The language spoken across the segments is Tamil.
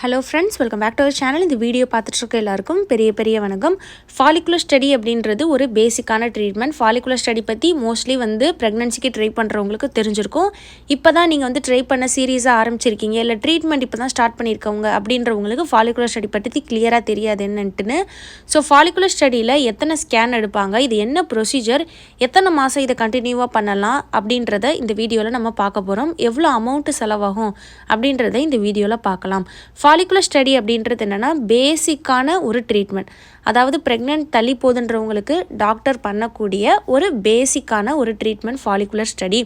Hello friends welcome back to our channel இந்த வீடியோ பார்த்துட்ருக்க எல்லாருக்கும் பெரிய பெரிய வணக்கம். ஃபாலிகுலர் ஸ்டடி அப்படின்றது ஒரு பேசிக்கான ட்ரீட்மெண்ட் ஃபாலிகுலர் ஸ்டடி பற்றி மோஸ்ட்லி வந்து ப்ரெக்னன்சிக்கு ட்ரை பண்ணுறவங்களுக்கு தெரிஞ்சிருக்கும். இப்போ தான் நீங்கள் வந்து ட்ரை பண்ண சீரியஸாக ஆரம்பிச்சிருக்கீங்க. இல்லை ட்ரீட்மெண்ட் இப்போ தான் ஸ்டார்ட் பண்ணியிருக்கவங்க அப்படின்றவங்களுக்கு ஃபாலிகுலர் ஸ்டடி பற்றி கிளியராக தெரியாது என்னன்ட்டுன்னு. ஸோ ஃபாலிகுலர் ஸ்டடியில் எத்தனை ஸ்கேன் எடுப்பாங்க? இது என்ன ப்ரொசீஜர் எத்தனை மாதம் இதை கண்டினியூவாக பண்ணலாம்? அப்படின்றத இந்த வீடியோவில் நம்ம பார்க்க போகிறோம் எவ்வளோ அமௌண்ட்டு செலவாகும்? அப்படின்றத இந்த வீடியோவில் பார்க்கலாம். ஃபாலிகுலர் ஸ்டடி அப்படின்றது என்னென்னா பேசிக்கான ஒரு ட்ரீட்மெண்ட் அதாவது ப்ரெக்னென்ட் தள்ளி போதுன்றவங்களுக்கு டாக்டர் பண்ணக்கூடிய ஒரு பேசிக்கான ஒரு ட்ரீட்மெண்ட் ஃபாலிகுலர் ஸ்டடி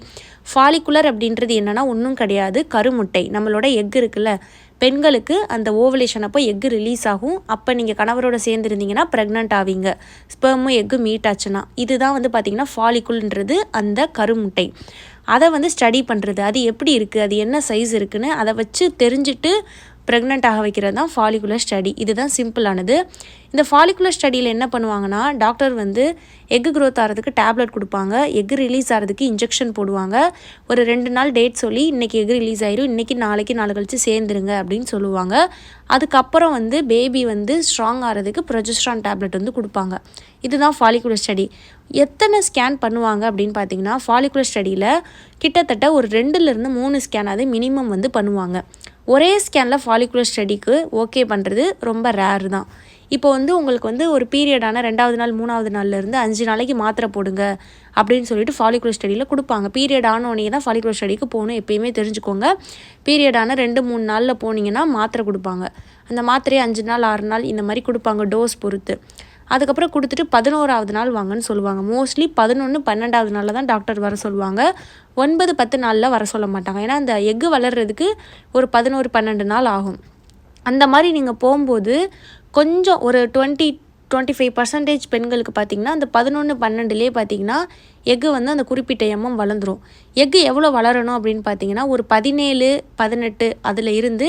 ஃபாலிகுலர் அப்படின்றது என்னென்னா ஒன்றும் கிடையாது கருமுட்டை. நம்மளோட எக் இருக்குல்ல பெண்களுக்கு அந்த ஓவலேஷன் அப்போ எக்கு ரிலீஸ் ஆகும். அப்போ நீங்கள் கணவரோட சேர்ந்துருந்தீங்கன்னா ப்ரெக்னென்ட் ஆவீங்க. ஸ்பெர்மும் எக்கு மீட் ஆச்சுன்னா இதுதான் வந்து பார்த்திங்கன்னா ஃபாலிகுல்ன்றது அந்த கருமுட்டை. அதை வந்து ஸ்டடி பண்ணுறது அது எப்படி இருக்குது அது என்ன சைஸ் இருக்குதுன்னு அதை வச்சு தெரிஞ்சுட்டு ப்ரெக்னென்ட் ஆக வைக்கிறது தான் ஃபாலிகுலர் ஸ்டடி இதுதான் சிம்பிளானது இந்த ஃபாலிகுலர் ஸ்டடியில் என்ன பண்ணுவாங்கன்னா டாக்டர் வந்து எக்கு க்ரோத் ஆகிறதுக்கு டேப்லெட் கொடுப்பாங்க. எக்கு ரிலீஸ் ஆகிறதுக்கு இன்ஜெக்ஷன் போடுவாங்க. ஒரு ரெண்டு நாள் டேட் சொல்லி இன்றைக்கி எக்கு ரிலீஸ் ஆயிரும். இன்றைக்கி நாளைக்கு நாள் கழிச்சு சேர்ந்துருங்க அப்படின்னு சொல்லுவாங்க. அதுக்கப்புறம் வந்து பேபி வந்து ஸ்ட்ராங் ஆகிறதுக்கு ப்ரொஜெஸ்ட்ரான் டேப்லெட் வந்து கொடுப்பாங்க. இதுதான் ஃபாலிகுலர் ஸ்டடி எத்தனை ஸ்கேன் பண்ணுவாங்க அப்படின்னு பார்த்தீங்கன்னா ஃபாலிகுலர் ஸ்டடியில் கிட்டத்தட்ட ஒரு ரெண்டுலேருந்து மூணு ஸ்கேன் அது மினிமம் வந்து பண்ணுவாங்க. ஒரே ஸ்கேனில் ஃபாலிகுலர் ஸ்டடிக்கு ஓகே பண்ணுறது ரொம்ப ரேர் தான். இப்போ வந்து உங்களுக்கு வந்து ஒரு பீரியடான ரெண்டாவது நாள் மூணாவது நாள்லேருந்து அஞ்சு நாளைக்கு மாத்திரை போடுங்க அப்படின்னு சொல்லிட்டு ஃபாலிகுலர் ஸ்டடியில் கொடுப்பாங்க. பீரியட் ஆனோடனே தான் ஃபாலிகுலர் ஸ்டடிக்கு போகணும் எப்பயுமே தெரிஞ்சுக்கோங்க. பீரியடான ரெண்டு மூணு நாளில் போனீங்கன்னா மாத்திரை கொடுப்பாங்க. அந்த மாத்திரையை அஞ்சு நாள் ஆறு நாள் இந்த மாதிரி கொடுப்பாங்க டோஸ் பொறுத்து. அதுக்கப்புறம் கொடுத்துட்டு பதினோராவது நாள் வாங்கன்னு சொல்லுவாங்க. மோஸ்ட்லி பதினொன்று பன்னெண்டாவது நாளில் தான் டாக்டர் வர சொல்லுவாங்க. ஒன்பது பத்து நாளில் வர சொல்ல மாட்டாங்க. ஏன்னா அந்த எக்கு வளர்கிறதுக்கு ஒரு பதினோரு பன்னெண்டு நாள் ஆகும். அந்த மாதிரி நீங்கள் போகும்போது கொஞ்சம் ஒரு டுவெண்ட்டி டுவெண்ட்டி ஃபைவ் பர்சன்டேஜ் பெண்களுக்கு பார்த்திங்கன்னா அந்த பதினொன்று பன்னெண்டுலேயே பார்த்திங்கன்னா எக்கு வந்து அந்த குறிப்பிட்ட எம்எம் வளர்ந்துடும் எக்கு எவ்வளோ வளரணும் அப்படின்னு பார்த்தீங்கன்னா ஒரு பதினேழு பதினெட்டு அதில் இருந்து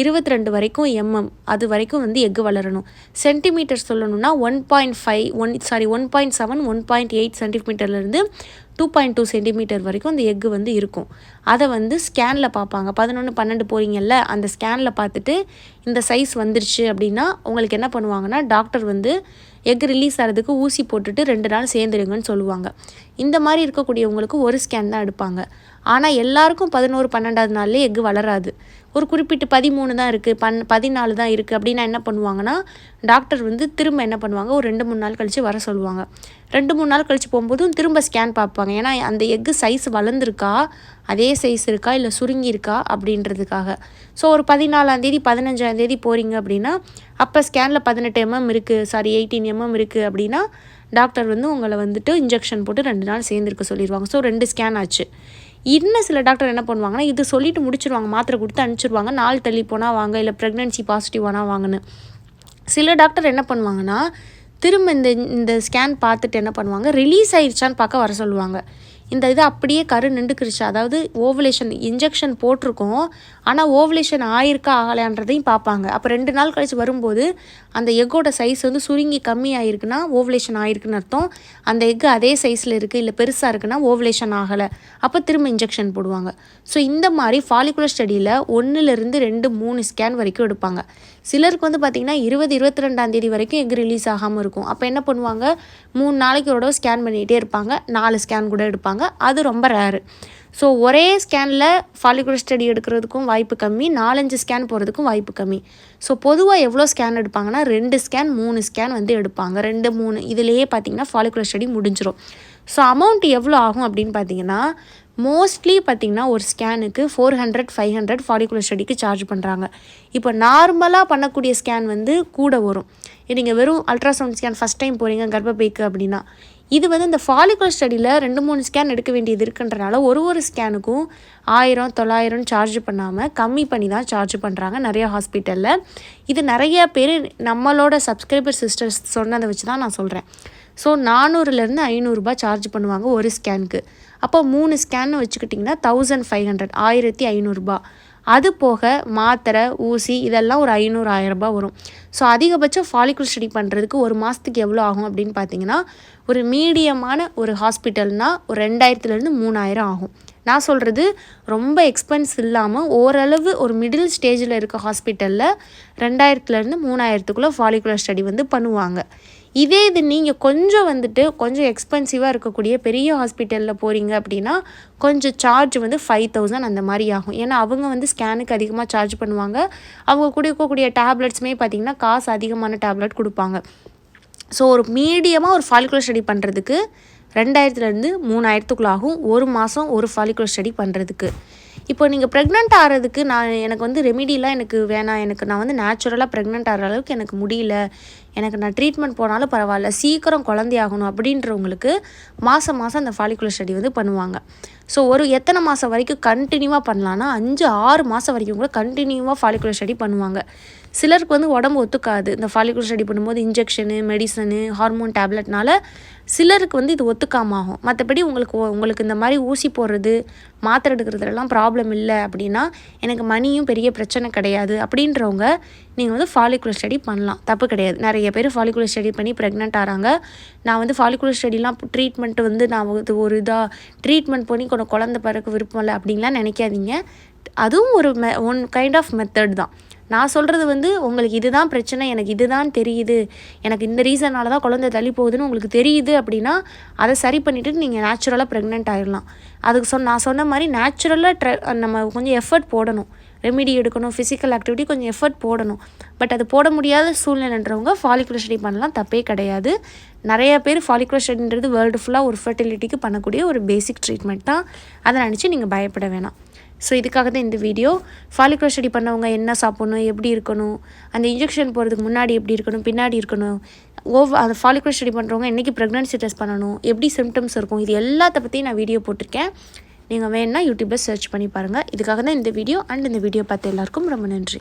இருபத்தி ரெண்டு வரைக்கும் எம்எம் அது வரைக்கும் வந்து எக்கு வளரணும். சென்டிமீட்டர் சொல்லணும்னா one point five one sorry one point seven one point eight சென்டிமீட்டர்லேருந்து two point two centimetre வரைக்கும் அந்த எக்கு வந்து இருக்கும். அதை வந்து ஸ்கேனில் பார்ப்பாங்க. பதினொன்று பன்னெண்டு போகிறீங்கல்ல அந்த ஸ்கேனில் பார்த்துட்டு இந்த சைஸ் வந்துருச்சு அப்படின்னா உங்களுக்கு என்ன பண்ணுவாங்கன்னா டாக்டர் வந்து எக் ரிலீஸ் ஆகிறதுக்கு ஊசி போட்டுட்டு ரெண்டு நாள் சேர்ந்துருங்கன்னு சொல்லுவாங்க. இந்த மாதிரி இருக்கக்கூடியவங்களுக்கு ஒரு ஸ்கேன் தான் எடுப்பாங்க. ஆனால் எல்லாருக்கும் பதினோரு பன்னெண்டாவது நாள்லேயே எக் வளராது. ஒரு குறிப்பிட்டு பதிமூணு தான் இருக்குது பன் பதினாலு தான் இருக்குது அப்படின்னா என்ன பண்ணுவாங்கன்னா டாக்டர் வந்து திரும்ப என்ன பண்ணுவாங்க ஒரு ரெண்டு மூணு நாள் கழித்து வர சொல்லுவாங்க. ரெண்டு மூணு நாள் கழித்து போகும்போதும் திரும்ப ஸ்கேன் பார்ப்பாங்க. ஏன்னா அந்த எக்கு சைஸ் வளர்ந்துருக்கா அதே சைஸ் இருக்கா இல்லை சுருங்கி இருக்கா அப்படின்றதுக்காக. ஸோ ஒரு பதினாலாந்தேதி பதினஞ்சாந்தேதி போகிறீங்க அப்படின்னா அப்போ ஸ்கேனில் பதினெட்டு எம்எம் இருக்குது சாரி எயிட்டீன் எம்எம் இருக்குது அப்படின்னா டாக்டர் வந்து உங்களை வந்துட்டு இன்ஜெக்ஷன் போட்டு ரெண்டு நாள் சேர்ந்துருக்க சொல்லிடுவாங்க ஸோ ரெண்டு ஸ்கேன் ஆச்சு. இன்னும் சில டாக்டர் என்ன பண்ணுவாங்கன்னா இது சொல்லிட்டு முடிச்சிருவாங்க மாத்திரை கொடுத்து அனுப்பிச்சிருவாங்க நாள் தள்ளி போனால் வாங்க இல்லை ப்ரெக்னென்சி பாசிட்டிவ் ஆனால் வாங்கன்னு. சில டாக்டர் என்ன பண்ணுவாங்கன்னா திரும்ப இந்த இந்த ஸ்கேன் பார்த்துட்டு என்ன பண்ணுவாங்க ரிலீஸ் ஆயிடுச்சான்னு பார்க்க வர சொல்லுவாங்க. இந்த இது அப்படியே கரு நின்றுக்கிருச்சு. அதாவது ஓவலேஷன் இன்ஜெக்ஷன் போட்டிருக்கோம். ஆனால் ஓவலேஷன் ஆயிருக்கா ஆகலையான்றதையும் பார்ப்பாங்க. அப்போ ரெண்டு நாள் கழித்து வரும்போது அந்த எக்கோட சைஸ் வந்து சுருங்கி கம்மி ஆயிருக்குன்னா ஓவலேஷன் ஆயிருக்குன்னு அர்த்தம். அந்த எக்கு அதே சைஸில் இருக்குது இல்லை பெருசாக இருக்குன்னா ஓவலேஷன் ஆகலை. அப்போ திரும்ப இன்ஜெக்ஷன் போடுவாங்க. ஸோ இந்த மாதிரி ஃபாலிகுலர் ஸ்டடியில் ஒன்றுலேருந்து ரெண்டு மூணு ஸ்கேன் வரைக்கும் எடுப்பாங்க. சிலருக்கு வந்து பார்த்திங்கன்னா இருபது இருபத்தி ரெண்டாம் தேதி வரைக்கும் எக் ரிலீஸ் ஆகாமல் இருக்கும். அப்போ என்ன பண்ணுவாங்க? மூணு நாளைக்கு ஒரு தடவை ஸ்கேன் பண்ணிகிட்டே இருப்பாங்க. நாலு ஸ்கேன் கூட எடுப்பாங்க. அது ரொம்ப ரேரு ஸோ ஒரே ஸ்கேனில் ஃபாலிகுலர் ஸ்டடி எடுக்கிறதுக்கும் வாய்ப்பு கம்மி. நாலஞ்சு ஸ்கேன் போகிறதுக்கும் வாய்ப்பு கம்மி. ஸோ பொதுவாக எவ்வளோ ஸ்கேன் எடுப்பாங்கன்னா ரெண்டு ஸ்கேன் மூணு ஸ்கேன் வந்து எடுப்பாங்க. ரெண்டு மூணு. இதுலேயே பார்த்தீங்கன்னா ஃபாலிகுலர் ஸ்டடி முடிஞ்சிடும் ஸோ அமௌண்ட் எவ்வளோ ஆகும் அப்படின்னு பார்த்தீங்கன்னா மோஸ்ட்லி பார்த்திங்கன்னா ஒரு ஸ்கேனுக்கு four hundred five hundred follicular ஸ்டடிக்கு charge பண்ணுறாங்க இப்போ நார்மலாக பண்ணக்கூடிய ஸ்கேன் வந்து கூட வரும். நீங்கள் வெறும் அல்ட்ராசவுண்ட் ஸ்கேன் ஃபஸ்ட் டைம் போகிறீங்க கர்ப்பப்பைக்கு அப்படின்னா. இது வந்து இந்த ஃபாலிகுலர் ஸ்டடியில் ரெண்டு மூணு ஸ்கேன் எடுக்க வேண்டியது இருக்குன்றனால ஒரு ஒரு ஸ்கேனுக்கும் ஆயிரம் தொள்ளாயிரம் சார்ஜ் பண்ணாமல் கம்மி பண்ணி தான் சார்ஜ் பண்ணுறாங்க நிறைய ஹாஸ்பிட்டலில் இது நிறைய பேர் நம்மளோட சப்ஸ்கிரைபர் சிஸ்டர்ஸ் சொன்னதை வச்சு தான் நான் சொல்கிறேன் ஸோ நானூறுலேருந்து ஐநூறுரூபா சார்ஜ் பண்ணுவாங்க ஒரு ஸ்கேனுக்கு அப்போ மூணு ஸ்கேன் வச்சுக்கிட்டிங்கன்னா தௌசண்ட் ஃபைவ் ஹண்ட்ரட் ஆயிரத்தி ஐநூறுரூபா அது போக மாத்திரை ஊசி இதெல்லாம் ஒரு ஐநூறு ஆயிரரூபா வரும். ஸோ அதிகபட்சம் ஃபாலிகுல் ஸ்டடி பண்ணுறதுக்கு ஒரு மாதத்துக்கு எவ்வளோ ஆகும் அப்படின்னு பார்த்தீங்கன்னா ஒரு மீடியமான ஒரு ஹாஸ்பிட்டல்னால் ஒரு ரெண்டாயிரத்துலேருந்து மூணாயிரம் ஆகும். நான் சொல்கிறது ரொம்ப எக்ஸ்பென்ஸ் இல்லாமல் ஓரளவு ஒரு மிடில் ஸ்டேஜில் இருக்க ஹாஸ்பிட்டலில் ரெண்டாயிரத்துலேருந்து மூணாயிரத்துக்குள்ளே ஃபாலிகுலர் ஸ்டடி வந்து பண்ணுவாங்க. இதே இது நீங்கள் கொஞ்சம் வந்துட்டு கொஞ்சம் எக்ஸ்பென்சிவாக இருக்கக்கூடிய பெரிய ஹாஸ்பிட்டலில் போகிறீங்க அப்படின்னா கொஞ்சம் சார்ஜ் வந்து ஃபைவ் தௌசண்ட் அந்த மாதிரி ஆகும். ஏன்னா அவங்க வந்து ஸ்கேனுக்கு அதிகமாக சார்ஜ் பண்ணுவாங்க. அவங்க கொடுக்கக்கூடிய டேப்லெட்ஸுமே பார்த்திங்கன்னா காசு அதிகமான டேப்லெட் கொடுப்பாங்க. ஸோ ஒரு மீடியமாக ஒரு ஃபாலிகுலர் ஸ்டடி பண்ணுறதுக்கு ரெண்டாயிரத்துலேருந்து மூணாயிரத்துக்குள்ள ஆகும். ஒரு மாதம் ஒரு ஃபாலிகுலர் ஸ்டடி பண்ணுறதுக்கு இப்போ நீங்கள் ப்ரெக்னென்ட் ஆகிறதுக்கு நான் எனக்கு வந்து ரெமிடிலாம் எனக்கு வேணாம். எனக்கு நான் வந்து நேச்சுரலாக ப்ரெக்னென்ட் ஆகிற அளவுக்கு எனக்கு முடியல. எனக்கு நான் ட்ரீட்மெண்ட் போனாலும் பரவாயில்ல. சீக்கிரம் குழந்தையாகணும் அப்படின்றவங்களுக்கு மாதம் மாதம் அந்த ஃபாலிகுலர் ஸ்டடி வந்து பண்ணுவாங்க. ஸோ ஒரு எத்தனை மாதம் வரைக்கும் கண்டினியூவாக பண்ணலான்னா அஞ்சு ஆறு மாதம் வரைக்கும் கூட கண்டினியூவாக ஃபாலிகுலர் ஸ்டடி பண்ணுவாங்க. சிலருக்கு வந்து உடம்பு ஒத்துக்காது. இந்த ஃபாலிகுலர் ஸ்டடி பண்ணும்போது இன்ஜெக்ஷனு மெடிசனு ஹார்மோன் டேப்லெட்னால சிலருக்கு வந்து இது ஒத்துக்காமாகும். மற்றபடி உங்களுக்கு உங்களுக்கு இந்த மாதிரி ஊசி போடுறது மாத்திரை எடுக்கிறதுலாம் ப்ராப்ளம் இல்லை அப்படின்னா எனக்கு மணியும் பெரிய பிரச்சனை கிடையாது அப்படின்றவங்க நீங்கள் வந்து ஃபாலிகுலர் ஸ்டடி பண்ணலாம். தப்பு கிடையாது. நிறைய நிறைய பேர் ஃபாலிகுலர் ஸ்டடி பண்ணி ப்ரெக்னென்ட் ஆகிறாங்க நான் வந்து ஃபாலிகுலர் ஸ்டடிலாம் ட்ரீட்மெண்ட் வந்து நான் இது ஒரு இதாக ட்ரீட்மெண்ட் பண்ணி கொஞ்சம் குழந்த பிறகு விருப்பம் இல்லை அப்படின்லாம் நினைக்காதீங்க. அதுவும் ஒரு மெ ஒன் கைண்ட் ஆஃப் மெத்தட் தான். நான் சொல்கிறது வந்து உங்களுக்கு இதுதான் பிரச்சனை எனக்கு இதுதான் தெரியுது. எனக்கு இந்த ரீசனால தான் குழந்தை தள்ளி போகுதுன்னு உங்களுக்கு தெரியுது அப்படின்னா அதை சரி பண்ணிவிட்டு நீங்கள் நேச்சுரலாக ப்ரெக்னென்ட் ஆகிடலாம் அதுக்கு சொன்ன நான் சொன்ன மாதிரி நேச்சுரலாக ட்ர நம்ம கொஞ்சம் எஃபர்ட் போடணும். ரெமிடி எடுக்கணும் ஃபிசிக்கல் ஆக்டிவிட்டி கொஞ்சம் எஃபர்ட் போடணும். பட் அது போட முடியாத சூழ்நிலைன்றவங்க ஃபாலிகுலர் ஸ்டடி பண்ணலாம் தப்பே கிடையாது. நிறைய பேர் ஃபாலிகுலர் ஸ்டடின்றது வேர்ல்டு ஃபுல்லாக ஒரு ஃபர்டிலிட்டிக்கு பண்ணக்கூடிய ஒரு பேசிக் ட்ரீட்மெண்ட் தான். அதை நினச்சி நீங்கள் பயப்பட வேணாம். ஸோ இதுக்காக தான் இந்த வீடியோ ஃபாலிகுலர் ஸ்டடி பண்ணவங்க என்ன சாப்பிட்ணும் எப்படி இருக்கணும் அந்த இன்ஜெக்ஷன் போகிறதுக்கு முன்னாடி எப்படி இருக்கணும் பின்னாடி இருக்கணும் ஓவ் அந்த ஃபாலிகுலர் ஸ்டடி பண்ணுறவங்க என்றைக்கு ப்ரெக்னன்சி டெஸ்ட் பண்ணணும் எப்படி சிம்டம்ஸ் இருக்கும் இது எல்லாத்த பற்றியும் நான் வீடியோ போட்டிருக்கேன். நீங்கள் வேணுன்னா யூடியூப்பில் சர்ச் பண்ணி பாருங்கள் இதுக்காக தான் இந்த வீடியோ அண்ட் இந்த வீடியோ பார்த்து எல்லாருக்கும் ரொம்ப நன்றி.